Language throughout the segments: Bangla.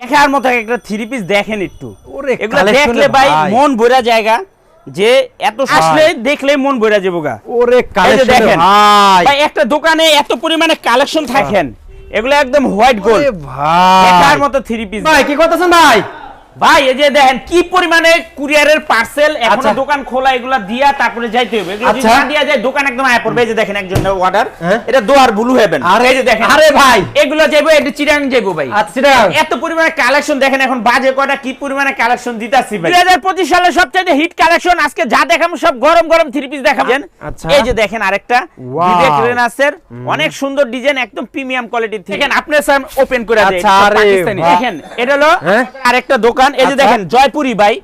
দেখার মতো একটা থ্রি পিস দেখেন একটু। এগুলো দেখলে ভাই। মন ভরা জায়গা যে এত আসলে দেখলে মন ভরা যাব গা। ওরে দেখেন ভাই। একটা দোকানে এত পরিমাণে কালেকশন থাকেন। এগুলো একদম হোয়াইট গোল্ড ভাই। দেখার মতো থ্রি পিস ভাই কি কথা ভাই? ভাই এই যে দেখেন কি পরিমাণে কুরিয়ারের পার্সেল এখন আচ্ছা। দোকান খোলা এগুলা দিয়া তারপরে যাইতে হবে। এগুলো যদি আচ্ছা। দিয়া যায় দোকান একদম আয়া পড়বে। এই যে দেখেন একজন অর্ডার হ্যাঁ। এটা দোয়ার ব্লু হেভেন আরে এই যে দেখেন। আরে ভাই। এগুলো যাইবো এটা চিরাং যাইবো ভাই। আচ্ছা এত পরিমাণে কালেকশন দেখেন এখন বাজে কয়টা কি পরিমাণে কালেকশন দিতাছি ভাই। 2025 সালের সবচেয়ে হিট কালেকশন আজকে যা দেখাবো সব গরম গরম থ্রি পিস দেখাবেন আচ্ছা। এই যে দেখেন আরেকটা. বিবেক রেনাসের অনেক সুন্দর ডিজাইন একদম প্রিমিয়াম কোয়ালিটির দেখেন আপনি স্যার ওপেন করে দেন আচ্ছা, দেখেন এটা হলো হ্যাঁ? আরেকটা দোকান। এই যে আচ্ছা। দেখেন জয়পুরি ভাই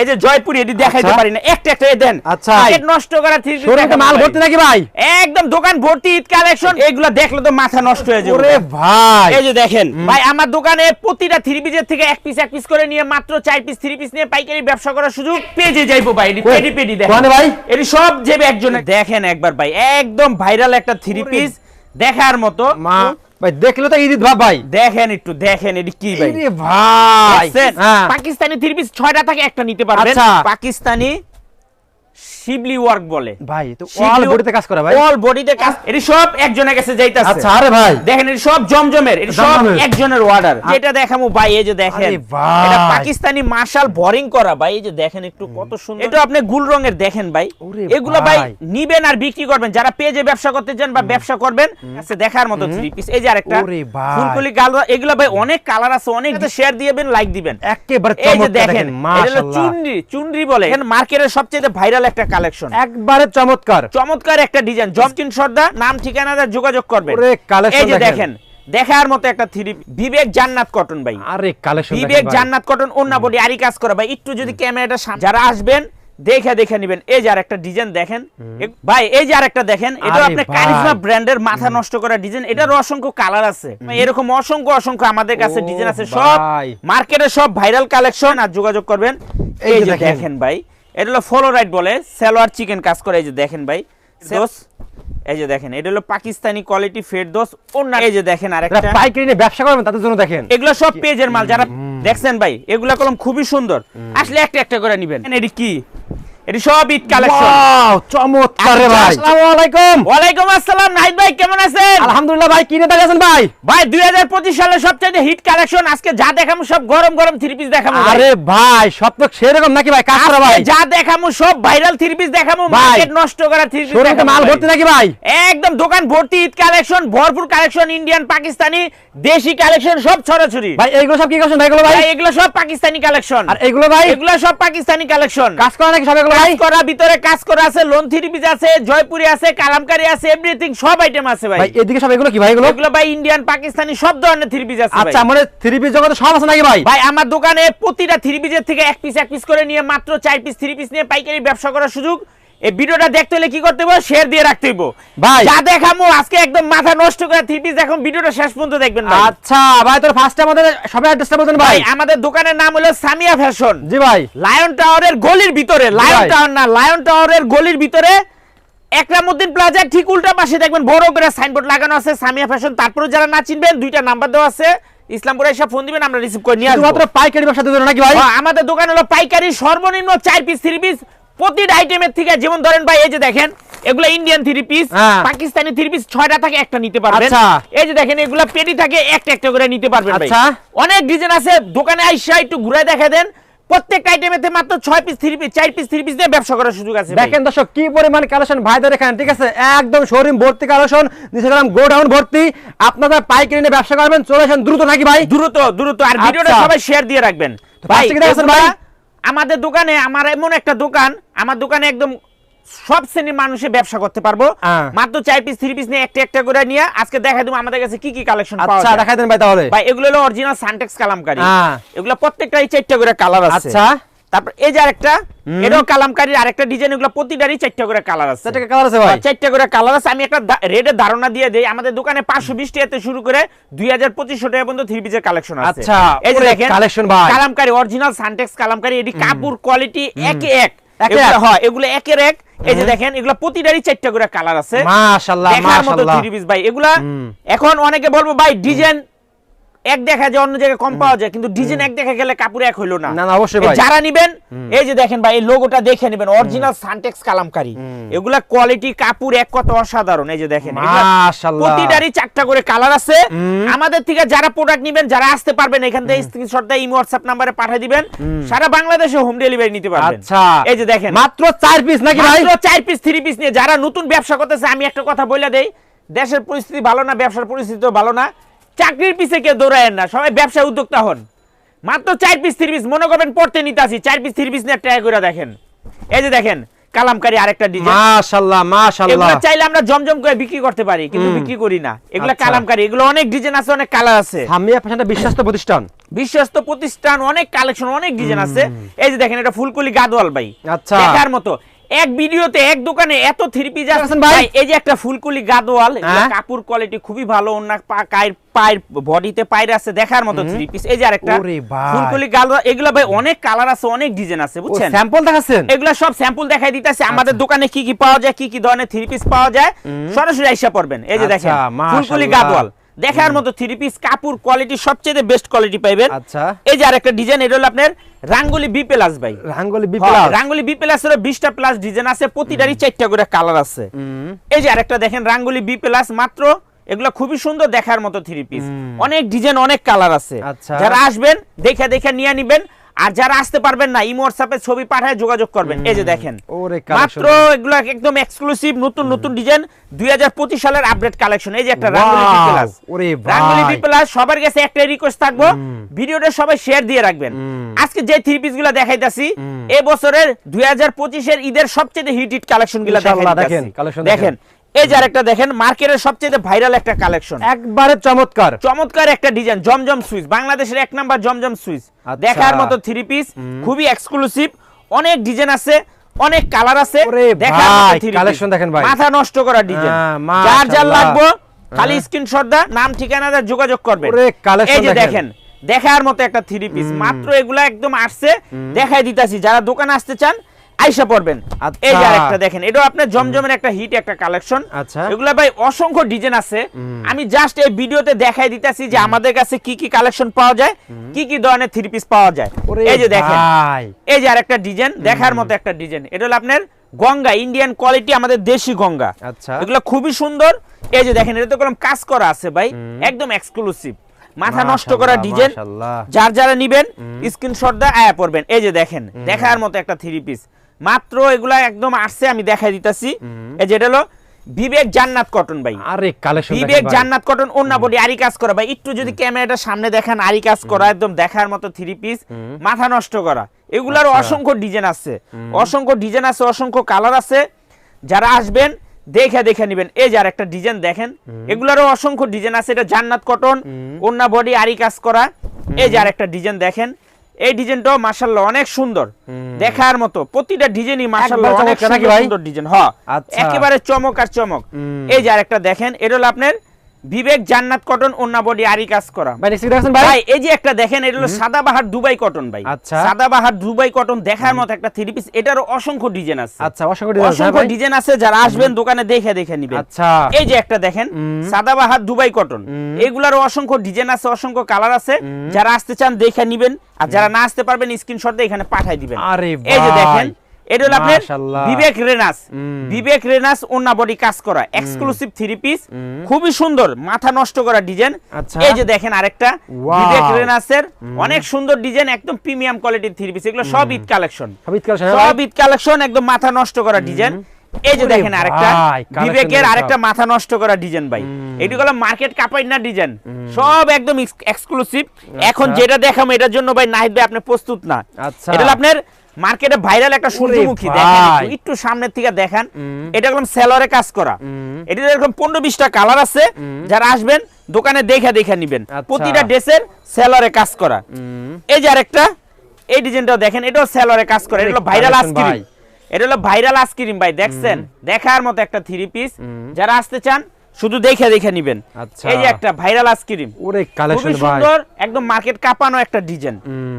এই যে জয়পুরি এটি দেখাইতে আচ্ছা। পারি না। একটা একটা দেন। আচ্ছা। নষ্ট করা থ্রি পিস শোরুমে মাল ভর্তি নাকি ভাই? একদম দোকান ভর্তি ঈদ কালেকশন এগুলো দেখলে তো মাথা নষ্ট হয়ে যাবে। ওরে ভাই। এই যে দেখেন ভাই আমার দোকানে প্রতিটা থ্রি পিসের থেকে এক পিস এক পিস করে নিয়ে মাত্র চার পিস থ্রি পিস নিয়ে পাইকারি ব্যবসা করার সুযোগ পেজে যাইবো ভাই এটি পেডি পেডি দেখেন। কোয়ানে ভাই? এটি সব যাবে একজন দেখেন একবার ভাই একদম ভাইরাল একটা থ্রি পিস দেখার মতো। মা ভাই দেখলে তো ঈদ ভাব ভাই। দেখেন একটু দেখেন এটি কি ভাই। ভাই। হ্যাঁ। পাকিস্তানি থ্রি পিস ছয়টা থাকে একটা নিতে পারবেন। আচ্ছা। পাকিস্তানি শিবলি ওয়ার্ক বলে। ভাই তো অল বডিতে কাজ করে ভাই। অল বডিতে কাজ এটি সব একজনের কাছে যাইতাছে। আচ্ছা আরে ভাই। দেখেন এটি সব জমজমের এটি সব একজনের অর্ডার যেটা দেখামু ভাই এই যে দেখেন আরে ভাই। এটা পাকিস্তানি মার্শাল বোরিং করা ভাই এই যে দেখেন একটু কত সুন্দর। এটা আপনি গুল রঙের দেখেন ভাই। এগুলো ভাই। নিবেন আর বিক্রি করবেন। যারা পেজে ব্যবসা করতে চান বা ব্যবসা করবেন আছে দেখার মতো থ্রি পিস এই যে আরেকটা ওরে ভাই। ফুলকলি গাল এগুলো ভাই অনেক কালার আছে অনেক শেয়ার দিবেন লাইক দিবেন। একেবারে চমৎকার দেখেন এটা চুনরি চুনরি বলে। এখানে মার্কেটের সবচেয়ে ভাইরাল একটা কালেকশন একবারে চমৎকার। চমৎকার একটা ডিজাইন জবকিন সর্দার নাম ঠিকানা যোগাযোগ collection এই যে দেখেন। দেখার মতো একটা থ্রি বিবেক জান্নাত কটন ভাই। আরে কালেকশন বিবেক জান্নাত কটন অন্য বডি আরি কাজ করা ভাই। একটু যদি ক্যামেরাটা সাম- যারা আসবেন দেখে দেখে নেবেন। এই যে আরেকটা ডিজাইন দেখেন। ভাই এই যে আরেকটা দেখেন এটা আপনি ভাই। কারিজমা ব্র্যান্ডের মাথা নষ্ট করা ডিজাইন এটার অসংখ্য কালার আছে। এরকম অসংখ্য অসংখ্য আমাদের কাছে ডিজাইন আছে। সব। মার্কেটে সব ভাইরাল কালেকশন আর যোগাযোগ করবেন। এই যে। দেখেন ভাই এটা হলো ফলোরাইট বলে সেলোয়ার চিকেন কাজ করে এই যে দেখেন ভাই দোস এই যে দেখেন এটা হলো পাকিস্তানি কোয়ালিটি ফেরদোস অন্য এই যে দেখেন আরেকটা। পাইকারি নিয়ে ব্যবসা করবেন তাদের জন্য দেখেন। এগুলো সব পেজের মাল যারা দেখছেন ভাই এগুলা কলম খুবই সুন্দর। আসলে একটা একটা করে নেবেন। এটি কি? এটি সব ঈদ কালেকশন। ওয়াও চমৎকার রে ভাই। আচ্ছা, আসসালামু আলাইকুম। ওয়ালাইকুম আসসালাম নাহিদ ভাই কেমন আছেন? আলহামদুলিল্লাহ ভাই কি নিয়ে আছেন ভাই? ভাই 2025 সালের সবচেয়ে হিট কালেকশন আজকে যা দেখামু সব গরম গরম থ্রি পিস দেখামু আরে ভাই সব তো সেরকম নাকি ভাই কাজ ভাই? যা দেখামু সব ভাইরাল থ্রি পিস দেখামু মার্কেট নষ্ট করা থ্রি পিস শোরুমে মাল ভর্তি নাকি ভাই? একদম দোকান ভর্তি ঈদ কালেকশন ভরপুর কালেকশন ইন্ডিয়ান পাকিস্তানি দেশি কালেকশন সব ছড়াছড়ি। ভাই এইগুলো সব কি করছেন ভাই এগুলো ভাই? ভাই এগুলো সব পাকিস্তানি কালেকশন আর এইগুলো ভাই? এগুলো সব পাকিস্তানি কালেকশন কাজ করা নাকি সব এগুলো কাজ করা ভিতরে কাজ করা আছে লোন থ্রি পিস আছে জয়পুরি আছে কালামকারি আছে এভরিথিং সব আইটেম আছে ভাই। ভাই এদিকে সব এগুলো কি ভাই এগুলো? এগুলো ভাই ইন্ডিয়ান পাকিস্তানি সব ধরনের থ্রি পিস আছে আচ্ছা মানে থ্রি পিস জগতে সব আছে নাকি ভাই? ভাই আমার দোকানে প্রতিটা থ্রি পিসের থেকে এক পিস এক পিস করে নিয়ে মাত্র চার পিস থ্রি পিস নিয়ে পাইকারি ব্যবসা করার সুযোগ। এই ভিডিওটা দেখতে হলে কি করতে হবে শেয়ার দিয়ে রাখতে হইব। ভাই। যা দেখামো আজকে একদম মাথা নষ্ট করে থ্রি পিস এখন ভিডিওটা শেষ পর্যন্ত দেখবেন ভাই। আচ্ছা ভাই তোর ফার্স্ট আমাদের সবাই অ্যাড্রেসটা বলছেন ভাই। ভাই আমাদের দোকানের নাম হলো সামিয়া ফ্যাশন জি ভাই। লায়ন টাওয়ারের গলির ভিতরে লায়ন টাওয়ার না লায়ন টাওয়ারের গলির ভিতরে একরামউদ্দিন প্লাজার ঠিক উল্টা পাশে দেখবেন বড় করে সাইনবোর্ড লাগানো আছে সামিয়া ফ্যাশন তারপরে যারা না চিনবেন দুইটা নাম্বার দেওয়া আছে। ইসলামপুরে এসে ফোন দিবেন আমরা রিসিভ করে নিয়ে আসব। পাইকারি ব্যবসা দিবেন নাকি ভাই? আমাদের দোকান হলো পাইকারি সর্বনিম্ন চার পিস থ্রি পিস প্রতিটা আইটেমের থেকে যেমন ধরেন ভাই এই যে দেখেন এগুলো Indian three piece. Pakistani three piece ছয়টা থাকে একটা নিতে পারবেন আচ্ছা। এই যে দেখেন এগুলো পেটি থাকে একটা একটা করে নিতে পারবেন আচ্ছা। অনেক ডিজাইন আছে দোকানে আইসা একটু ঘুরে দেখা দেন প্রত্যেক আইটেমেতে মাত্র ছয় পিস থ্রি পিস চার পিস থ্রি পিস দিয়ে ব্যবসা করার সুযোগ আছে দেখেন দর্শক কি পরিমাণ কালেকশন ভাইদের এখানে ঠিক আছে একদম শোরুম ভর্তি কালেকশন নিচে গেলাম গোডাউন ভর্তি আপনারা পাইকারি নিয়ে ব্যবসা করবেন চলে আসেন দ্রুত নাকি ভাই দ্রুত দ্রুত আর ভিডিওটা আচ্ছা। সবাই শেয়ার দিয়ে রাখবেন ভাই ভাই? আমাদের দোকানে আমার এমন একটা দোকান আমার দোকানে একদম সব শ্রেণির মানুষে ব্যবসা করতে পারব। হ্যাঁ। মাত্র চার পিস থ্রি পিস নিয়ে একটা একটা করে নিয়ে আজকে দেখা দেবো আমাদের কাছে কি কি কালেকশন আচ্ছা দেখাই দেন ভাই তাহলে। ভাই এগুলো হলো অরিজিনাল সানটেক্স কালামকারী। হ্যাঁ। এগুলো প্রত্যেকটাই চারটা করে কালার আছে। আচ্ছা। তারপর এই যে আরেকটা এটাও কালামকারীর আরেকটা ডিজাইন এগুলো প্রতিটারই চারটা করে কালার আছে। সেটা কালার আছে ভাই। চারটা করে কালার আছে। আমি একটা রেটের ধারণা দিয়ে দেই। আমাদের দোকানে পাঁচশো বিশ টাকাতে শুরু করে দুই হাজার পঁচিশশো টাকা পর্যন্ত থ্রি পিসের কালেকশন আছে। আচ্ছা, এই যে দেখেন collection ভাই। কালামকারী অরিজিনাল সানটেক্স কালামকারী এটি কাপড় কোয়ালিটি একে এক। একে এগুলো- এক? হয় এগুলো একের এক। এই যে দেখেন এগুলো প্রতিটারই চারটা করে কালার আছে। মাশাআল্লাহ মাশাআল্লাহ থ্রি পিস ভাই। এগুলা এখন অনেকে বলব ভাই ডিজাইন এক দেখা যায় অন্য জায়গায় কম পাওয়া যায় কিন্তু ডিজাইন এক দেখা গেলে কাপড় এক হইল না। না, না, অবশ্যই ভাই। যারা নিবেন এই যে দেখেন ভাই এই লোগোটা দেখে নেবেন অরিজিনাল সানটেক্স কালামকারী। এগুলা কোয়ালিটি কাপড় এক কত অসাধারণ এই যে দেখেন। মাশাআল্লাহ। প্রতিটারই চারটা করে কালার আছে। আমাদের থেকে যারা প্রোডাক্ট নিবেন যারা আসতে পারবেন এখান থেকে স্ক্রিনশট দিয়ে ইমো হোয়াটসঅ্যাপ নাম্বারে পাঠিয়ে দিবেন। সারা বাংলাদেশে হোম ডেলিভারি নিতে পারবেন। আচ্ছা। এই যে দেখেন। মাত্র চার পিস নাকি ভাই? মাত্র চার পিস থ্রি পিস নিয়ে যারা নতুন ব্যবসা করতেছে আমি একটা কথা বলে দেই দেশের পরিস্থিতি ভালো না ব্যবসার পরিস্থিতি ভালো না। চাকরির পিছে কেউ দৌড়ায়েন না সবাই ব্যবসা উদ্যোক্তা হন। মাত্র চার পিস থ্রি পিস মনে করবেন পড়তে নিতে আসি চার পিস থ্রি পিস নিয়ে ট্রাই করে দেখেন। এই যে দেখেন কালামকারী আরেকটা ডিজাইন মাশাআল্লাহ মাশাআল্লাহ এগুলো চাইলে আমরা জমজম করে বিক্রি করতে পারি কিন্তু বিক্রি করি না। এগুলো আচ্ছা। কালামকারী এগুলো অনেক ডিজাইন আছে অনেক কালার আছে। সামিয়া ফ্যাশনটা বিশ্বস্ত প্রতিষ্ঠান। বিশ্বস্ত প্রতিষ্ঠান অনেক কালেকশন অনেক ডিজাইন আছে। এই যে দেখেন এটা ফুলকলি গাদওয়াল ভাই। আচ্ছা। দেখার মতো। এক ভিডিওতে এক দোকানে এত থ্রি পিস দেখেছেন ভাই? এই যে একটা ফুলকলি গাদওয়াল হ্যাঁ? কাপড় কোয়ালিটি খুবই ভালো অন্য পায়ের পায়ের বডিতে পায়ের আছে দেখার মতো থ্রি পিস এই যে আরেকটা ওরে ভাই। ফুলকলি গাদওয়াল এগুলো ভাই অনেক কালার আছে অনেক ডিজাইন আছে বুঝছেন স্যাম্পল দেখাচ্ছেন এগুলা সব স্যাম্পল দেখাই দিতেছে আচ্ছা। আমাদের দোকানে কি কি পাওয়া যায় কি কি ধরনের থ্রি পিস পাওয়া যায় সরাসরি আইসা পড়বেন এই যে আচ্ছা, দেখেন। ফুলকলি গাদওয়াল দেখার মতো থ্রি পিস কাপড় কোয়ালিটি সবচেয়ে বেস্ট কোয়ালিটি পাইবেন। আচ্ছা। এই যে আরেকটা ডিজাইন এটা হলো আপনার রাঙ্গুলি বি প্লাস ভাই। রাঙ্গুলি বি প্লাস রাঙ্গুলি বি প্লাস এর 20টা প্লাস ডিজাইন আছে প্রতিটারই চারটা করে কালার আছে। এই যে আরেকটা দেখেন রাঙ্গুলি বি প্লাস মাত্র এগুলো খুবই সুন্দর দেখার মতো থ্রি পিস অনেক ডিজাইন অনেক কালার আছে। আচ্ছা। যারা আসবেন দেখে দেখে নিয়ে নিবেন। আর যারা আসতে পারবেন না ইমো হোয়াটসঅ্যাপে ছবি পাঠায় যোগাযোগ করবেন। এই যে দেখেন মাত্র এগুলো একদম এক্সক্লুসিভ নতুন নতুন ডিজাইন 2025 সালের আপডেট কালেকশন এই যে একটা রাঙ্গুলি বি প্লাস ওরে রাঙ্গুলি বি প্লাস সবার কাছে একটা রিকোয়েস্ট থাকব ভিডিওটা সবাই শেয়ার দিয়ে রাখবেন। আজকে যে থ্রি পিসগুলা দেখাইতাছি এই বছরের 2025 এর ঈদের সবচেয়ে হিট হিট কালেকশনগুলা দেখেন, দেখেন এই যে আরেকটা দেখেন মার্কেটের সবচেয়ে ভাইরাল একটা কালেকশন একবারে চমৎকার। চমৎকার একটা ডিজাইন জমজম সুইচ বাংলাদেশের এক নাম্বার জমজম সুইচ আচ্ছা। দেখার মতো থ্রি পিস খুবই এক্সক্লুসিভ অনেক ডিজাইন আছে অনেক কালার আছে three দেখেন ভাই। মাথা নষ্ট করা ডিজাইন হ্যাঁ, যার যার। লাগবে খালি স্ক্রিনশট দা নাম ঠিকানা দা যোগাযোগ করবেন। এই যে দেখেন। দেখেন দেখার মতো একটা থ্রি পিস মাত্র এগুলা একদম আসছে দেখাই দিতাছি। যারা দোকানে আসতে চান আইসা পড়বেন। আচ্ছা। এই যে আরেকটা দেখেন এটা আপনার জমজমের একটা হিট একটা কালেকশন আচ্ছা। এগুলা ভাই অসংখ্য ডিজাইন আছে। আমি জাস্ট এই ভিডিওতে দেখাই দিতেছি যে আমাদের কাছে কি কি কালেকশন পাওয়া যায় কি কি ধরনের থ্রি পিস পাওয়া যায়। এই যে দেখেন এই যে আরেকটা ডিজাইন দেখার মতো একটা ডিজাইন এটা হলো আপনার গঙ্গা ইন্ডিয়ান কোয়ালিটি আমাদের দেশি গঙ্গা। আচ্ছা। এগুলো খুবই সুন্দর। এই যে দেখেন এটা তো কোনো কাজ করা আছে ভাই একদম এক্সক্লুসিভ মাথা নষ্ট করা ডিজাইন যার যারা নিবেন স্ক্রিনশট দা আয়া পড়বেন। এই যে দেখেন দেখার মতো একটা থ্রি পিস মাত্র এগুলা একদম আসছে আমি দেখাই দিতেছি। এই যে এটা হলো বিবেক জান্নাত কটন ভাই। আরে কালেকশন বিবেক জান্নাত কটন অন্য বডি আরি কাজ করা। ভাই একটু যদি ক্যামেরাটা সামনে দেখেন আরি কাজ করা একদম দেখার মতো থ্রি পিস মাথা নষ্ট করা। এগুলার আচ্ছা। অসংখ্য ডিজাইন আছে। অসংখ্য ডিজাইন আছে অসংখ্য কালার আছে। যারা আসবেন দেখে দেখে নেবেন। এই যে একটা ডিজাইন দেখেন এগুলারও অসংখ্য ডিজাইন আছে। এটা জান্নাত কটন অন্য বডি আরি কাজ করা। এই যে একটা ডিজাইন দেখেন এই ডিজাইনটাও মাশাআল্লাহ অনেক সুন্দর। দেখার মতো প্রতিটা ডিজাইনই মাশাআল্লাহ অনেক সুন্দর সুন্দর ডিজাইন হ্যাঁ আচ্ছা। একেবারে চমক আর চমক। এই যে আরেকটা দেখেন এটা হলো আপনার বিবেক জান্নাত কটন অন্য বডি আরি কাজ করা। ভাই দেখছেন ভাই? ভাই এই যে একটা দেখেন এটা হলো সাদাবাহার দুবাই কটন ভাই। আচ্ছা। সাদাবাহার দুবাই কটন দেখার মতো একটা থ্রি পিস এটারও অসংখ্য ডিজাইন আছে। আচ্ছা অসংখ্য ডিজাইন আছে, অসংখ্য ডিজাইন আছে যারা আসবেন দোকানে দেখে দেখে নিবেন। আচ্ছা। এই যে একটা দেখেন সাদাবাহার দুবাই কটন। এগুলারও অসংখ্য ডিজাইন আছে অসংখ্য কালার আছে। যারা আসতে চান দেখে নিবেন। আর যারা না আসতে পারবেন স্ক্রিনশট দিয়ে এখানে পাঠাই দিবেন। আরে এই যে দেখেন এটা হলো আপনার বিবেক রেনাস। বিবেক রেনাস ওন্না বডি কাজ করা এক্সক্লুসিভ থ্রি পিস খুবই সুন্দর। মাথা নষ্ট করা ডিজাইন আচ্ছা। এই যে দেখেন আরেকটা. বিবেক রেনাসের। অনেক সুন্দর ডিজাইন একদম প্রিমিয়াম কোয়ালিটির থ্রি পিস এগুলো সব ঈদ কালেকশন সব? ঈদ কালেকশন একদম মাথা নষ্ট করা ডিজাইন এই যে দেখেন আরেকটা বিবেকের আরেকটা মাথা নষ্ট করা ডিজাইন ভাই। এটি হলো মার্কেট কাপাই না ডিজাইন। সব একদম এক্সক্লুসিভ এখন যেটা দেখাবো এটার জন্য ভাই নাহিদ ভাই আপনি প্রস্তুত না। আচ্ছা। এটা আপনার মার্কেটে ভাইরাল একটা সূর্যমুখী দেখেন একটু, সামনের থেকে দেখেন। এটা একদম সেলরে কাজ করা। এটা এরকম পনেরো বিশটা কালার আছে। যারা আসবেন দোকানে দেখে দেখে নিবেন। আচ্ছা। প্রতিটা ড্রেসের সেলরে কাজ করা। এই যে আরেকটা এই ডিজাইনটাও দেখেন এটাও সেলরে কাজ করে। এটা হলো ভাইরাল ভাই। এটা হলো ভাইরাল আইসক্রিম ভাই দেখছেন? দেখার মতো একটা থ্রি পিস যারা আসতে চান শুধু দেখে দেখে নিবেন। আচ্ছা। এই যে একটা ভাইরাল আইসক্রিম ওরে কালেকশন ভাই। সুন্দর একদম মার্কেট কাঁপানো একটা ডিজাইন।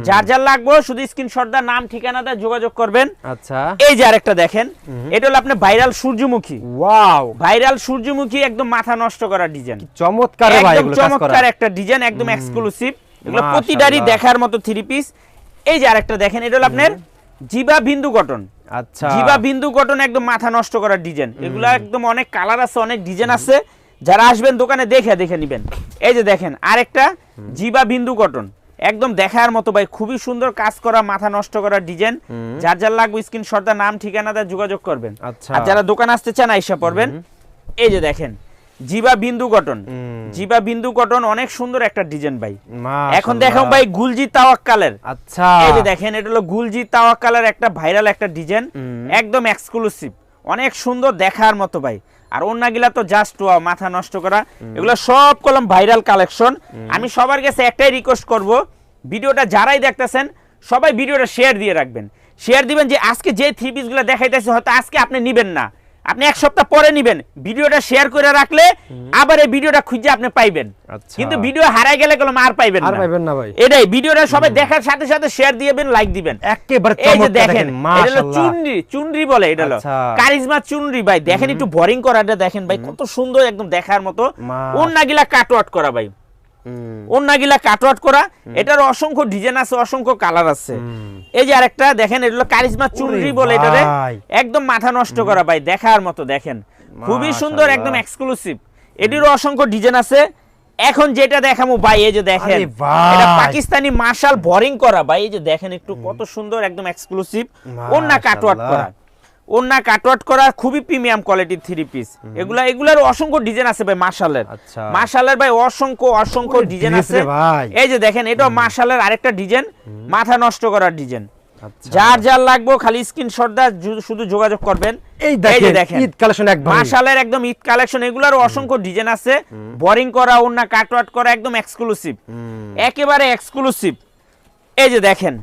যার যার লাগবে শুধু স্ক্রিনশট দা নাম ঠিকানা দা যোগাযোগ করবেন। আচ্ছা। এই যে আরেকটা দেখেন এটা হলো আপনি ভাইরাল সূর্যমুখী। ওয়াও। ভাইরাল সূর্যমুখী একদম মাথা নষ্ট করা ডিজাইন। চমৎকার ভাই এগুলো চমৎকার একটা ডিজাইন একদম এক্সক্লুসিভ এগুলো। প্রতিটারই দেখার মতো থ্রি পিস এই যে আরেকটা দেখেন এটা হলো আপনার জিবা বিন্দু কটন আচ্ছা। জিবা বিন্দু কটন একদম মাথা নষ্ট করার ডিজাইন। এগুলো একদম অনেক কালার আছে অনেক ডিজাইন আছে। যারা আসবেন দোকানে দেখে দেখে নেবেন। এই যে দেখেন আরেকটা জিবা বিন্দু কটন একদম দেখার মতো ভাই খুবই সুন্দর কাজ করা মাথা নষ্ট করার ডিজাইন। যার যার লাগবে স্ক্রিন শটটা নাম ঠিকানা যোগাযোগ করবেন। আচ্ছা। আর যারা দোকান আসতে চান আইসা পড়বেন। এই যে দেখেন জিবা বিন্দু কটন জিবা বিন্দু কটন অনেক সুন্দর একটা ডিজাইন ভাই। এখন দেখো ভাই গুলজি তাওয়াক্কালের। আচ্ছা। এই যে দেখেন এটা হলো গুলজি তাওয়াক্কালের একটা ভাইরাল একটা ডিজাইন। একদম এক্সক্লুসিভ অনেক সুন্দর দেখার মতো ভাই। আর অন্যগুলা তো জাস্ট মাথা নষ্ট করা। এগুলো সব কলম ভাইরাল কালেকশন আমি সবার কাছে একটাই রিকোয়েস্ট করব ভিডিওটা যারাই দেখতেছেন সবাই ভিডিওটা শেয়ার দিয়ে রাখবেন। শেয়ার দিবেন যে আজকে যে থ্রি পিসগুলো দেখাইতেছে হয়তো আজকে আপনি নিবেন না। আপনি এক সপ্তাহ পরে নিবেন। ভিডিওটা শেয়ার করে রাখলে আবার এই ভিডিওটা খুঁজে আপনি পাইবেন। আচ্ছা। কিন্তু ভিডিও হারাই গেলে কলম আর পাইবেন আর না। পাইবেন না ভাই। এটাই ভিডিওটা সবাই দেখার সাথে সাথে শেয়ার দিবেন লাইক দিবেন। একেবারে এই যে দেখেন দেখেন এটা হলো চুনরি চুনরি বলে এটা হলো। আচ্ছা। কারিজমা চুনরি ভাই দেখেন একটু বোরিং করাটা দেখেন ভাই কত সুন্দর একদম দেখার মতো। ওন্নাগিলা কাটওয়াট করা ভাই। ওন্নাগিলা কাটওয়াট করা এটার অসংখ্য ডিজাইন আছে অসংখ্য কালার আছে। এই যে আরেকটা দেখেন এটা হলো কারিজমা চুনরি বলে এটারে। একদম মাথা নষ্ট করা ভাই দেখার মতো দেখেন। খুবই সুন্দর একদম এক্সক্লুসিভ এটিরও অসংখ্য ডিজাইন আছে। এখন যেটা দেখামু ভাই এই যে দেখেন এটা পাকিস্তানি মার্শাল বোরিং করা ভাই এই যে দেখেন একটু কত সুন্দর একদম এক্সক্লুসিভ ওন্না কাটওয়াট করা। ওন্না কাটওয়াট করা খুবই প্রিমিয়াম কোয়ালিটির থ্রি পিস এগুলা এগুলার অসংখ্য ডিজাইন আছে ভাই মার্শালের আচ্ছা। মার্শালের ভাই অসংখ্য অসংখ্য ডিজাইন আছে। ভাই। এই যে দেখেন এটা মার্শালের আরেকটা ডিজাইন মাথা নষ্ট করার ডিজাইন আচ্ছা। যার যার লাগবে খালি স্ক্রিনশট দা শুধু যোগাযোগ করবেন। এই দেখেন ঈদ কালেকশন একবার মার্শালের একদম ঈদ কালেকশন এগুলার অসংখ্য ডিজাইন আছে। বোরিং করা ওন্না কাটওয়াট করা একদম এক্সক্লুসিভ একেবারে এক্সক্লুসিভ এই যে দেখেন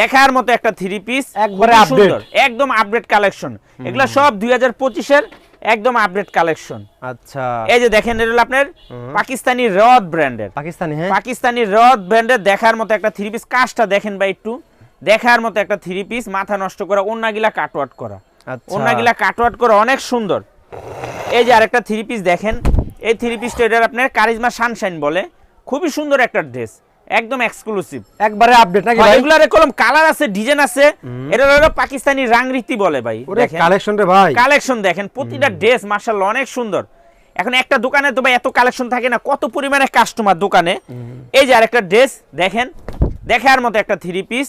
দেখার মতো একটা থ্রি পিস একবারে update। একদম আপডেট কালেকশন এগুলা সব দুই হাজার পঁচিশের একদম আপডেট কালেকশন আচ্ছা। এই যে দেখেন এটা হলো আপনার পাকিস্তানি রদ ব্র্যান্ডের পাকিস্তানি হ্যাঁ? পাকিস্তানি রদ ব্র্যান্ডের দেখার মতো একটা থ্রি পিস কাজটা দেখেন ভাই একটু। দেখার মতো একটা থ্রি পিস মাথা নষ্ট করা অন্যগুলা কাটওয়াট করা। আচ্ছা। অন্যগুলা কাটওয়াট করা অনেক সুন্দর। এই যে আরেকটা থ্রি পিস দেখেন এই থ্রি পিসটা এটার আপনার কারিজমা সানশাইন বলে। খুবই সুন্দর একটা ড্রেস একদম এক্সক্লুসিভ একবারে আপডেট নাকি ভাই এগুলার কলম কালার আছে ডিজাইন আছে। এটা হলো পাকিস্তানি রাংরীতি বলে ভাই দেখেন। কালেকশন রে ভাই। কালেকশন দেখেন প্রতিটা ড্রেস মার্শাল্লাহ অনেক সুন্দর। এখন একটা দোকানে তো ভাই এত কালেকশন থাকে না কত পরিমাণে কাস্টমার দোকানে। এই যে আরেকটা ড্রেস দেখেন দেখার মতো একটা থ্রি পিস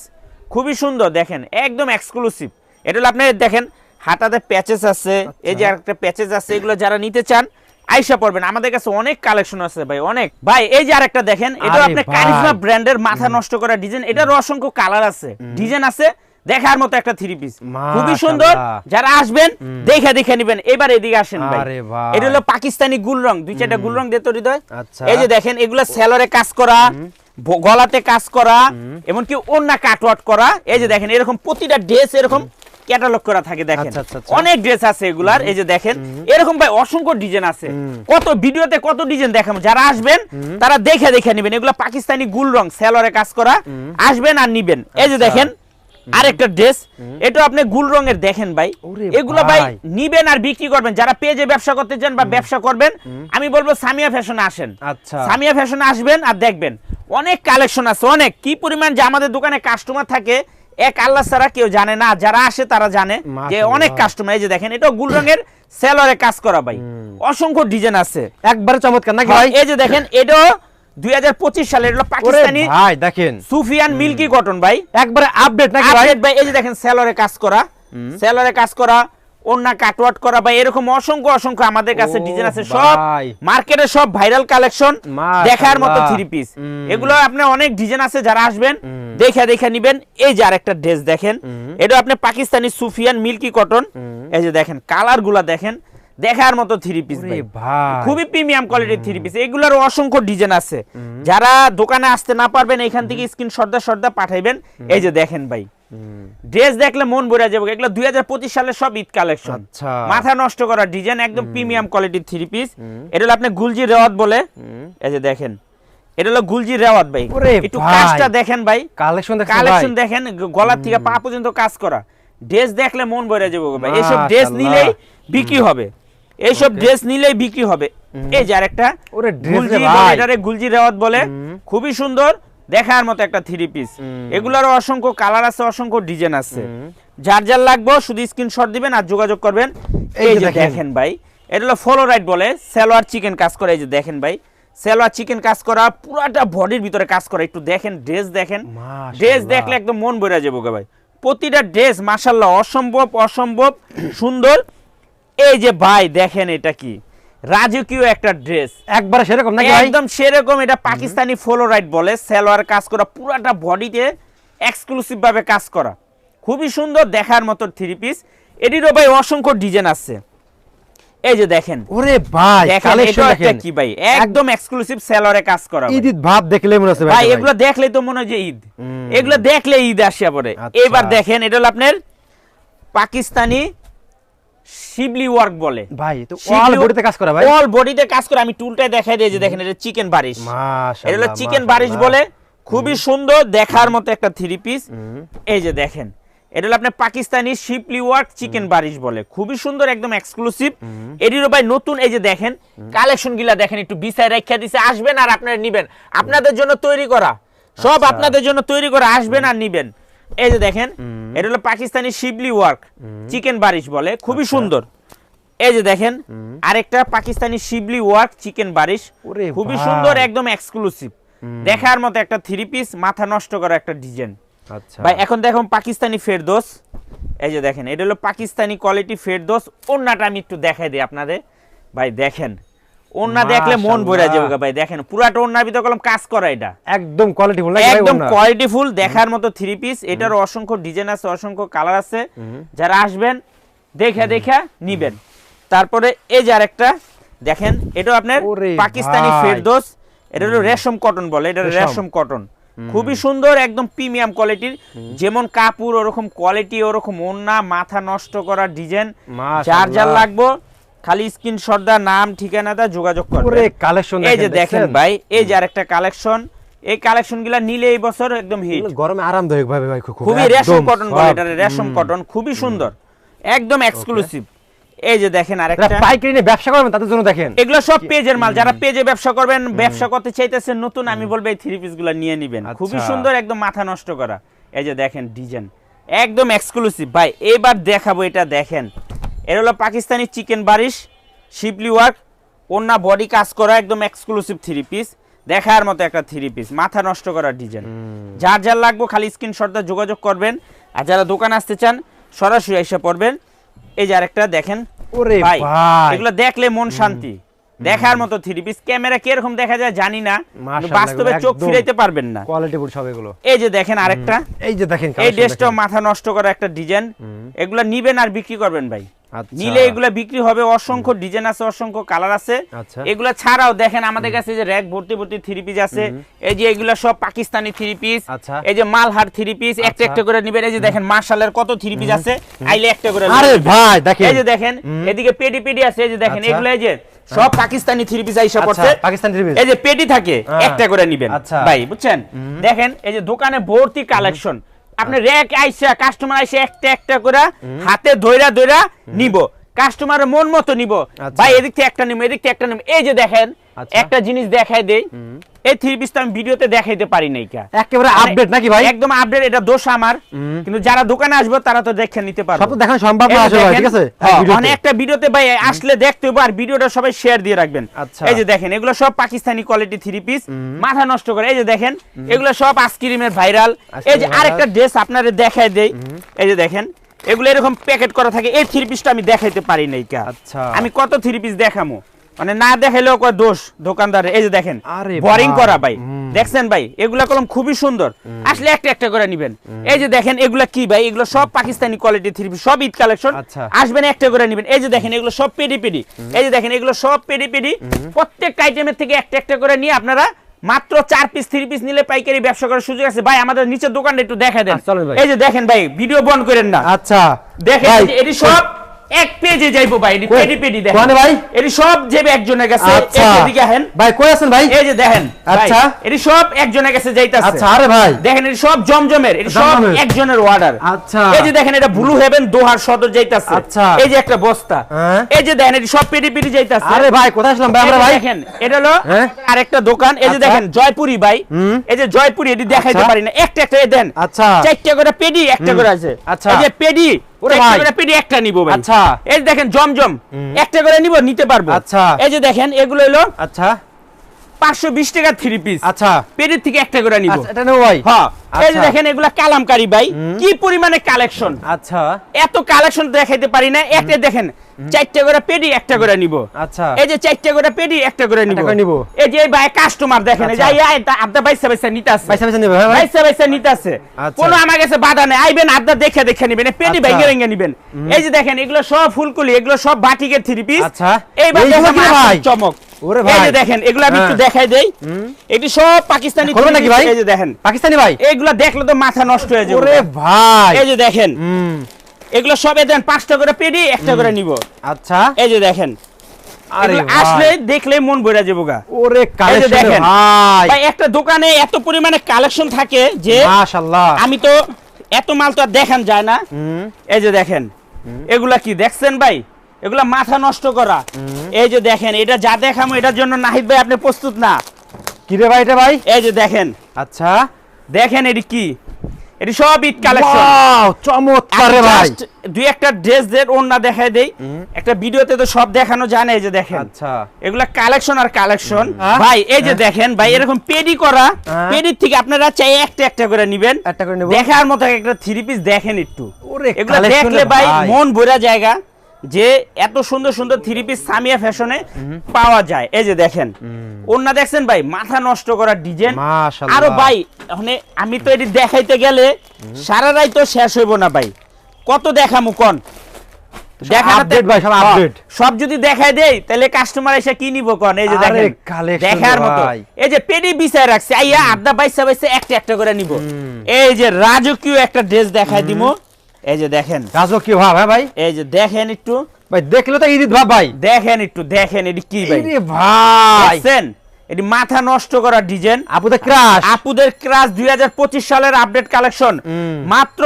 খুবই সুন্দর দেখেন একদম এক্সক্লুসিভ এটা হলো আপনি দেখেন হাতাতে প্যাচেস আছে এই যে আরেকটা প্যাচেস আছে এগুলো যারা নিতে চান আইসা পড়বেন। আমাদের কাছে অনেক কালেকশন আছে ভাই অনেক। ভাই এই যে আরেকটা দেখেন এটা আপনি। কারিজমা ব্র্যান্ডের মাথা নষ্ট করা ডিজাইন এটার অসংখ্য কালার আছে। ডিজাইন আছে দেখার মতো একটা থ্রি পিস খুবই সুন্দর। যারা আসবেন দেখে দেখে নেবেন। এবার এদিকে আসেন ভাই। এটা হলো পাকিস্তানি গুল রং দুই চারটা গুল রং দিত হৃদয় আচ্ছা। এই যে দেখেন এগুলো সেলরে কাজ করা গলাতে কাজ করা এমনকি অন্য কাটওয়াট করা। এই যে দেখেন এরকম প্রতিটা ড্রেস এরকম ক্যাটালগ করা থাকে দেখেন। আচ্ছা, আচ্ছা, আচ্ছা। অনেক ড্রেস আছে এগুলার এই যে দেখেন। এরকম ভাই অসংখ্য ডিজাইন আছে। কত ভিডিওতে কত ডিজাইন দেখাবো। যারা আসবেন তারা দেখে দেখে নেবেন। এগুলো পাকিস্তানি গুল রং সেলরে কাজ করা। আসবেন আর নিবেন। এই যে। দেখেন আরেকটা ড্রেস এটা আপনি গুল রঙের দেখেন ভাই। এগুলো ভাই। নিবেন আর বিক্রি করবেন। যারা পেজে ব্যবসা করতে চান বা ব্যবসা করবেন আমি বলব সামিয়া ফ্যাশনে আসেন। আচ্ছা। সামিয়া ফ্যাশনে আসবেন আর দেখবেন। অনেক কালেকশন আছে অনেক। কি পরিমাণ যে আমাদের দোকানে কাস্টমার থাকে এক আল্লাহ ছাড়া কেউ জানে না যারা আসে তারা জানে যে অনেক কাস্টমার এই যে দেখেন এটা গুল রঙের সেলরে কাজ করা ভাই। অসংখ্য ডিজাইন আছে। একবারে চমৎকার নাকি ভাই? এই যে দেখেন এটা দুই হাজার পঁচিশ সালের পাকিস্তানি ভাই দেখেন। সুফিয়ান মিল্কি কটন ভাই। একবারে আপডেট নাকি ভাই? আপডেট ভাই এই যে দেখেন সেলরে কাজ করা। সেলরে কাজ করা অন্য কাটওয়াট করা ভাই এরকম অসংখ্য অসংখ্য আমাদের কাছে ডিজাইন আছে সব মার্কেটে সব ভাইরাল কালেকশন দেখার মতো থ্রি পিস এগুলো আপনার অনেক ডিজাইন আছে যারা আসবেন দেখে দেখে নিবেন। এই যে আরেকটা ড্রেস দেখেন এটা আপনি পাকিস্তানি সুফিয়ান মিল্কি কটন এই যে দেখেন কালারগুলা দেখেন দেখার মতো থ্রি পিস খুবই প্রিমিয়াম কোয়ালিটির থ্রি পিস এগুলোর অসংখ্য ডিজাইন আছে। যারা দোকানে আসতে না পারবেন এখান থেকে স্ক্রিন সর্দা সর্দা পাঠাইবেন। এই যে দেখেন ভাই। ড্রেস দেখলে মন ভরে যাবে। এগুলো দুই হাজার পঁচিশ সালের সব ঈদ কালেকশন। আচ্ছা। মাথা নষ্ট করা ডিজাইন একদম প্রিমিয়াম কোয়ালিটির থ্রি পিস। এটা হলো আপনি গুলজি রেওয়াত বলে। এই যে দেখেন। এটা হলো গুলজি রেওয়াত ভাই। একটু কাজটা দেখেন ভাই। কালেকশন কালেকশন দেখেন গলার থেকে পা পর্যন্ত কাজ করা। ড্রেস দেখলে মন ভরে যাবে ভাই। এইসব ড্রেস নিলেই বিক্রি হবে। এইসব ড্রেস নিলেই বিক্রি হবে। এই যে আরেকটা। এটারে গুলজি রেওয়াত বলে। খুবই সুন্দর। দেখার মতো একটা থ্রি পিস এগুলারও অসংখ্য কালার আছে অসংখ্য ডিজাইন আছে। যার যার লাগবে শুধু স্ক্রিনশট দিবেন আর যোগাযোগ করবেন। এই যে দেখেন। ভাই এটা হলো ফলো রাইট বলে সালোয়ার চিকেন কাজ করে এই যে দেখেন ভাই। সালোয়ার চিকেন কাজ করা পুরাটা বডির ভিতরে কাজ করা। একটু দেখেন ড্রেস দেখেন। ড্রেস দেখলে একদম মন ভরে যাব গো ভাই। প্রতিটা ড্রেস মাশাল্লাহ অসম্ভব অসম্ভব সুন্দর। এই যে ভাই দেখেন এটা কি। রাজকীয় একটা ড্রেস একবারে সেরকম নাকি ভাই? একদম সেরকম এটা পাকিস্তানি ফলো রাইট বলে সালোয়ার কাজ করা পুরাটা বডিতে এক্সক্লুসিভ ভাবে কাজ করা। খুবই সুন্দর দেখার মতো থ্রি পিস এটিরও ভাই অসংখ্য ডিজাইন আছে। এই যে দেখেন। ওরে ভাই কালেকশন দেখেন। কি ভাই? একদম এক্সক্লুসিভ সেলরে কাজ করা। ঈদ ঈদ ভাব দেখলে মনে হচ্ছে ভাই এগুলো দেখলেই তো মনে হয় যে ঈদ। এগুলো দেখলে ঈদ আসিয়া পড়ে আচ্ছা। এবার দেখেন এটা হলো আপনার পাকিস্তানি শিবলি ওয়ার্ক বলে। ভাই তো অল বডিতে কাজ করা ভাই। অল বডিতে কাজ করে। আমি টুলটাই দেখাই দিই যে দেখেন এটা চিকেন বারিশ মাশাআল্লাহ এটা হলো চিকেন বারিশ বলে। খুবই সুন্দর দেখার মতো একটা থ্রি পিস এই যে দেখেন এটা হলো আপনার পাকিস্তানি শিপলি ওয়ার্ক চিকেন বারিশ বলে। খুবই সুন্দর একদম এক্সক্লুসিভ এটিরও ভাই নতুন এই যে দেখেন কালেকশন গিলা দেখেন একটু বিছায় রেখা দিছে আসবেন আর আপনারা নিবেন। আপনাদের জন্য তৈরি করা। সব আচ্ছা। আপনাদের জন্য তৈরি করা আসবেন আর নিবেন। এই যে দেখেন এটা হলো পাকিস্তানি শিবলি ওয়ার্ক চিকেন বারিশ বলে খুবই আচ্ছা। সুন্দর। এই যে দেখেন আরেকটা পাকিস্তানি শিবলি ওয়ার্ক চিকেন বারিশ খুবই সুন্দর একদম এক্সক্লুসিভ দেখার মতো একটা থ্রি পিস মাথা নষ্ট করা একটা ডিজাইন। আচ্ছা। ভাই এখন দেখুন পাকিস্তানি ফেরদোস। এই যে দেখেন এটা হলো পাকিস্তানি কোয়ালিটি ফেরদোস। ওন্নাটা আমি একটু দেখাই দিই আপনাদের। ভাই দেখেন ওন্না দেখলে মন ভরে। যাবে ভাই। দেখেন পুরাটা ওন্নার ভিতরে কলম কাজ করা এটা। একদম কোয়ালিটি ফুল নাকি একদম ওনা? কোয়ালিটি ফুল দেখার মতো থ্রি পিস এটার অসংখ্য ডিজাইন আছে অসংখ্য কালার আছে। যারা আসবেন দেখে দেখে নিবেন। তারপরে এই যে আরেকটা দেখেন এটা আপনার পাকিস্তানি। ফেরদোস। এটা হলো রেশম কটন বলে এটা রেশম। কটন খুবই সুন্দর একদম প্রিমিয়াম কোয়ালিটির যেমন কাপড় ওরকম কোয়ালিটি ওরকম ওন্না মাথা নষ্ট করা ডিজাইন যার যার। লাগবো খালি স্ক্রিনশট দা নাম ঠিকানাটা যোগাযোগ ওরে করবে কালেকশন এই যে দেখেন ভাই এই যে আরেকটা কালেকশন এই কালেকশনগুলা নিলে এই বছর একদম হিট গরমে আরামদায়ক ভাবে ভাই খুব খুবই রেশম কটন বলে এটা রেশম কটন খুবই সুন্দর একদম এক্সক্লুসিভ এই যে দেখেন আরেকটা। পাইকারি নিয়ে ব্যবসা করবেন তাদের জন্য দেখেন। এগুলো সব পেজের মাল যারা পেজে ব্যবসা করবেন ব্যবসা করতে চাইতেছেন নতুন আমি বলব এই থ্রি পিসগুলা নিয়ে নিবেন। আচ্ছা। খুবই সুন্দর একদম মাথা নষ্ট করা। এই যে দেখেন ডিজাইন একদম এক্সক্লুসিভ ভাই এবার দেখাবো এটা দেখেন। এটা হলো পাকিস্তানি চিকেন বারিশ শিপলি ওয়ার্ক ওন্না বডি কাজ করা একদম এক্সক্লুসিভ থ্রি পিস দেখার মতো একটা থ্রি পিস মাথা নষ্ট করা ডিজাইন যার যার লাগবে খালি স্ক্রিনশটটা যোগাযোগ করবেন আর যারা দোকান আসতে চান সরাসরি এসে পড়বেন। এই যে আরেকটা দেখেন ওরে ভাই এগুলো দেখলে মন শান্তি। দেখার মতো থ্রি পিস ক্যামেরা কীরকম দেখা যায় জানি না বাস্তবে চোখ ফিরাইতে পারবেন না। কোয়ালিটি ফুল সব এগুলো। এই যে দেখেন আরেকটা। এই যে দেখেন এই দেখেন। মাথা নষ্ট করা একটা ডিজাইন এগুলা নিবেন আর বিক্রি করবেন ভাই। নিলে এগুলা বিক্রি হবে অসংখ্য ডিজাইন আছে অসংখ্য কালার আছে। আচ্ছা। এগুলা ছাড়াও দেখেন আমাদের কাছে যে র্যাক ভর্তি ভর্তি থ্রি পিস আছে। এই যে এগুলা সব পাকিস্তানি থ্রি পিস আচ্ছা। এই যে মালহার থ্রি পিস একটা আচ্ছা। একটা করে নিবেন। এই যে দেখেন মার্শালের কত থ্রি পিস আছে। আইলে একটা করে আরে ভাই দেখেন। এই যে দেখেন এদিকে পেডি পেডি আছে। এই যে দেখেন আচ্ছা। এগুলো এই যে সব পাকিস্তানি থ্রি পিস আইসা আচ্ছা, পড়ছে। Pakistani three piece। এই যে পেডি থাকে হ্যাঁ। একটা করে নিবেন। আচ্ছা। ভাই বুঝছেন? দেখেন এই যে দোকানে ভর্তি কালেকশন আপনি রেক আইসা কাস্টমার আইসা একটা একটা করে হাতে ধইরা ধইরা নিব। কাস্টমারের মন মতো নিব। আচ্ছা। ভাই এদিক থেকে একটা নিব এদিক থেকে একটা নিব এই যে দেখেন আচ্ছা। একটা জিনিস দেখাই দেই। এই থ্রি পিস তো আমি ভিডিওতে দেখাইতে পারি নাই কা। একেবারে মানে আপডেট নাকি ভাই? একদম আপডেট এটা দোষ আমার। কিন্তু যারা দোকানে আসবে তারা তো দেখে নিতে পারবে। সব তো দেখানো সম্ভব না আসলে ঠিক আছে? হ্যাঁ। মানে একটা ভিডিওতে ভাই আসলে দেখতে হবে আর ভিডিওটা সবাই শেয়ার দিয়ে রাখবেন। আচ্ছা। এই যে দেখেন এগুলো সব পাকিস্তানি কোয়ালিটি থ্রি পিস মাথা নষ্ট করে এই যে দেখেন এগুলো সব আইসক্রিমের ভাইরাল এই যে আরেকটা ড্রেস আপনাদের দেখাই দেই। এই যে দেখেন এগুলো এরকম প্যাকেট করা থাকে এই থ্রি পিসটা আমি দেখাইতে পারি নাই কা। আচ্ছা। আমি কত থ্রি পিস দেখামো? মানে না দেখাইলেও কয় দোষ দোকানদার এই যে দেখেন আরে বোরিং করা ভাই। দেখছেন ভাই এগুলা কলম খুবই সুন্দর। আসলে একটা একটা করে নিবেন। এই যে দেখেন এগুলা কি ভাই? এগুলো সব পাকিস্তানি কোয়ালিটি থ্রি পিস সব ঈদ কালেকশন আচ্ছা। আসবেন একটা করে নিবেন। এই যে দেখেন এগুলো সব পেডি পেডি এই যে দেখেন এগুলো সব পেডি পেডি প্রত্যেকটা আইটেমের থেকে একটা একটা করে নিয়ে আপনারা মাত্র চার পিস থ্রি পিস নিলে পাইকারি ব্যবসা করার সুযোগ আছে। ভাই আমাদের নিচের দোকানটা একটু দেখা দেন। আচ্ছা, ভাই। এই যে দেখেন ভাই ভিডিও বন্ধ করেন না। আচ্ছা। দেখেন এটি সব এক পেজে যাইবো ভাই পেডি পেডি দেখেন কোয়ানে ভাই? সব যাবে একজনের কাছে আচ্ছা এদিকে আহেন ভাই কই আছেন ভাই এই যে দেখেন আচ্ছা। সব একজনের কাছে যাইতাছে আচ্ছা আরে ভাই দেখেন সব জমজমের সব একজনের অর্ডার আচ্ছা। এই যে দেখেন এটা ব্লু হেভেন দোহার সদর যাইতাছে আচ্ছা। এই যে একটা বস্তা হ্যাঁ। এই যে দেখেন সব পেডি পেডি যাইতাছে আরে ভাই কোথায় আসলাম ভাই আমরা ভাই দেখেন এটা হলো হ্যাঁ? আরেকটা দোকান এই যে আচ্ছা। দেখেন জয়পুরি ভাই। এই যে জয়পুরি এটি দেখাইতে আচ্ছা। পারি না একটা একটা দেন আচ্ছা চারটা করে পেডি একটা করে আছে আচ্ছা। এই যে পেডি ওরে ভাই। একটা নিব ভাই। আচ্ছা। এই যে দেখেন জমজম। একটা করে নিব নিতে পারব। আচ্ছা। এই যে দেখেন এগুলো হলো আচ্ছা। পাঁচশো বিশ টাকা থ্রি পিস আচ্ছা। থেকে একটা করে নিব। আচ্ছা এটা নেব ভাই। হ্যাঁ। এই যে আচ্ছা। দেখেন এগুলা কালামকারী ভাই। কি পরিমাণে কালেকশন। আচ্ছা। এত কালেকশন দেখাইতে পারি না। একটা দেখেন চারটা করে পেডি একটা করে নিব। আচ্ছা। এই যে চারটা করে পেডি একটা করে নিব। নিব। এই যে ভাই কাস্টমার দেখেন এই যে আচ্ছা। বাইসা বাইসা নিতে আছে পয়সা নেবে হ্যাঁ বাইসা বাইসা নিতে আছে আচ্ছা। কোনো আমার কাছে বাধা নেই। আইবেন দেখে দেখে নিবেন পেডি আচ্ছা। ভেঙে ভেঙে নিবেন এই যে দেখেন এগুলো সব ফুলকুলি এগুলো সব বাটিকের থ্রি পিস আচ্ছা। আসল ভাই? চমক। ওরে এই ভাই। যে দেখেন এগুলো আমি একটু হ্যাঁ। দেখাই দেই। এটি সব পাকিস্তানি three নাকি ভাই? এই যে দেখেন। পাকিস্তানি ভাই? এইগুলো দেখলে তো মাথা নষ্ট হয়ে যাবে। ওরে ভাই। এই যে দেখেন। এগুলো সব দেন পাঁচটা করে পেডি একটা করে নিব। আচ্ছা। এই যে দেখেন আরে এগুলো ভাই। আসলে দেখলে মন ভরে যাব গা। ওরে দেখেন। ভাই। ভাই একটা দোকানে এত পরিমাণে কালেকশন থাকে যে মাশাআল্লাহ। আমি তো এত মাল তো আর দেখান যায় না। এই যে দেখেন এগুলা কি দেখছেন ভাই? এগুলা মাথা নষ্ট করা। এই যে দেখেন এটা যা দেখামো এটার জন্য নাহিদ ভাই আপনি প্রস্তুত না। কি রে ভাই এটা ভাই? এই যে দেখেন। আচ্ছা। দেখেন এটি কি। এটি সব ঈদ কালেকশন ওয়াও চমৎকার রে ভাই। দুই একটা ড্রেস দের ওন্না দেখাই দেই। একটা ভিডিওতে তো সব দেখানো জানে এই যে দেখেন। আচ্ছা। এগুলা কালেকশন আর কালেকশন হ্যাঁ? ভাই এই যে দেখেন ভাই এরকম পেডি করা হ্যাঁ। পেডির থেকে আপনারা চাই একটা একটা করে নিবেন। একটা করে নেব। দেখার মতো একটা থ্রি পিস দেখেন একটু। ওরে এগুলা দেখলে ভাই। মন ভরা জায়গা। যে এত সুন্দর সুন্দর থ্রি পিস সামিয়া ফ্যাশনে পাওয়া যায়। এই যে দেখেন। ওন্না দেখছেন ভাই? মাথা নষ্ট করা ডিজাইন। আরও ভাই মানে আমি তো এটি দেখাইতে গেলে সারা রাই তো শেষ হইব না ভাই। কত দেখামু কোন? দেখানোতে- update সব update। সব যদি দেখাই দেই তাহলে কাস্টমার এসে কি নিব কোন? এই যে দেখেন। দেখার মতো। এই যে পেডি বিছায় রাখছে। আইয়া আড্ডা বাইসা বাইসা একটা একটা করে নিব। এই যে রাজকীয় একটা ড্রেস দেখাই দিমু। এই যে দেখেন। রাজকীয় ভাব হ্যাঁ ভাই? এই যে দেখেন একটু। ভাই দেখলে তো ঈদ ভাব ভাই। দেখেন একটু দেখেন এটি কি ভাই। ভাই। দেখছেন? এটি মাথা নষ্ট করা ডিজাইন। আপুদের ক্রাশ আপুদের ক্রাশ দুই হাজার পঁচিশ সালের আপডেট কালেকশন মাত্র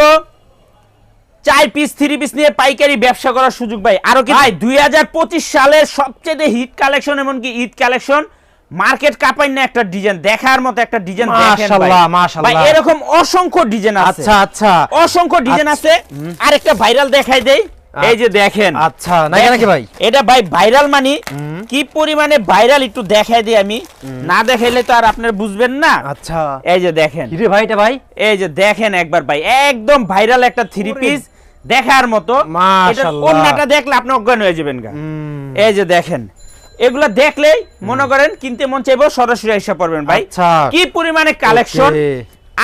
চার পিস থ্রি পিস নিয়ে পাইকারি ব্যবসা করার সুযোগ ভাই। আরও কি ভাই। দুই হাজার পঁচিশ সালের সবচেয়ে হিট কালেকশন এমনকি ঈদ কালেকশন মার্কেট কাপাই না একটা ডিজাইন দেখার মতো একটা ডিজাইন দেখেন মাশাআল্লাহ, মাশাআল্লাহ। ভাই এরকম অসংখ্য ডিজাইন আছে। আচ্ছা আচ্ছা। অসংখ্য ডিজাইন আছে। আরেকটা ভাইরাল দেখাই দেই। এই যে দেখেন। আচ্ছা নাকি নাকি ভাই? এটা ভাই ভাইরাল মানি। কি পরিমাণে ভাইরাল একটু দেখাই দিই আমি। না দেখাইলে তো আর আপনার বুঝবেন না। আচ্ছা। এই যে দেখেন। রে ভাই এটা ভাই? এই যে দেখেন একবার ভাই একদম ভাইরাল একটা থ্রি পিস দেখার মতো। মাশাআল্লাহ। অন্যটা দেখলে আপনি অজ্ঞান হয়ে যাবেন গা। এই যে দেখেন। এগুলা দেখলেই মনে করেন কিনতে মন চাইব সরাসরি এসে পড়বেন ভাই। আচ্ছা। কি পরিমাণে কালেকশন।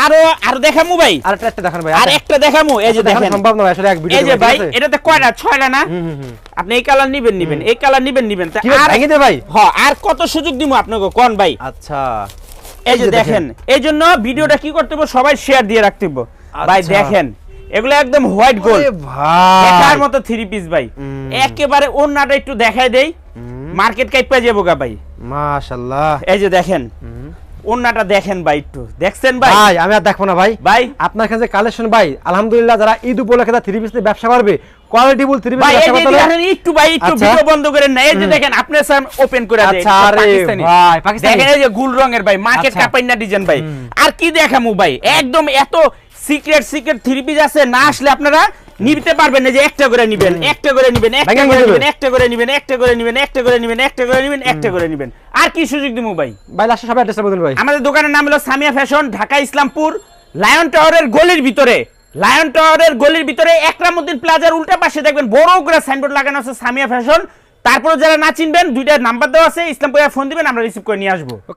আরও আর দেখামু ভাই। আর একটা দেখান ভাই আর একটা দেখামু এই যে দেখেন সম্ভব না আসলে এক ভিডিও এই যে ভাই এটাতে কয়টা? ছয়টা না? আপনি এই কালার নিবেন নিবেন। এই কালার নিবেন নিবেন। আর ভেঙে দে ভাই। হ আর কত সুযোগ দিব আপনাকে কোন ভাই? আচ্ছা। এই যে দেখেন। এই জন্য ভিডিওটা কি করতে হবে সবাই শেয়ার দিয়ে রাখতে হবে। ভাই আচ্ছা। দেখেন এগুলো একদম হোয়াইট গোল্ড ওরে দেখার মতো থ্রি পিস ভাই। একেবারে অন্যটা একটু দেখাই দেই। মার্কেট কাইপা যাব গা ভাই। মাশাআল্লাহ এই যে দেখেন অন্যটা দেখেন ভাই একটু। দেখছেন ভাই? ভাই আমি আর দেখব না ভাই। ভাই? আপনার কাছে কালেকশন ভাই আলহামদুলিল্লাহ যারা ঈদ উপলক্ষে থ্রি পিস নিয়ে ব্যবসা করবে কোয়ালিটি ফুল থ্রি পিস ভাই ব্যবসা করতে একটু ভাই একটু আচ্ছা। ভিডিও বন্ধ করেন না। এই যে দেখেন আপনার সামনে ওপেন করে দেন। আচ্ছা, আরে ভাই, পাকিস্তানি। দেখেন এই যে গুল রঙের ভাই মার্কেট আচ্ছা। কাপাইনা ডিজাইন ভাই। আর কি দেখামু ভাই? একদম এত সিক্রেট সিক্রেট থ্রি পিস আছে না আসলে আপনারা নিতে পারবেন না যে একটা করে নিবেন একটা করে নিবেন একটা করে নিবে। নিবেন একটা করে নিবেন একটা করে নিবেন একটা করে নিবেন একটা করে নিবেন একটা করে নিবেন। আর কি সুযোগ দিমু ভাই? ভাই লাস্টে সবাই অ্যাড্রেসটা বলুন ভাই। আমাদের দোকানের নাম হলো সামিয়া ফ্যাশন ঢাকা ইসলামপুর লায়ন টাওয়ারের গলির ভিতরে। লায়ন টাওয়ারের গলির ভিতরে একরামুদ্দিন প্লাজার উল্টা পাশে দেখবেন বড় করে সাইনবোর্ড লাগানো আছে সামিয়া ফ্যাশন। তারপরে যারা না চিনবেন দুইটা নাম্বার দেওয়া আছে ইসলামপুরে ফোন দিবেন আমরা রিসিভ করে নিয়ে আসব।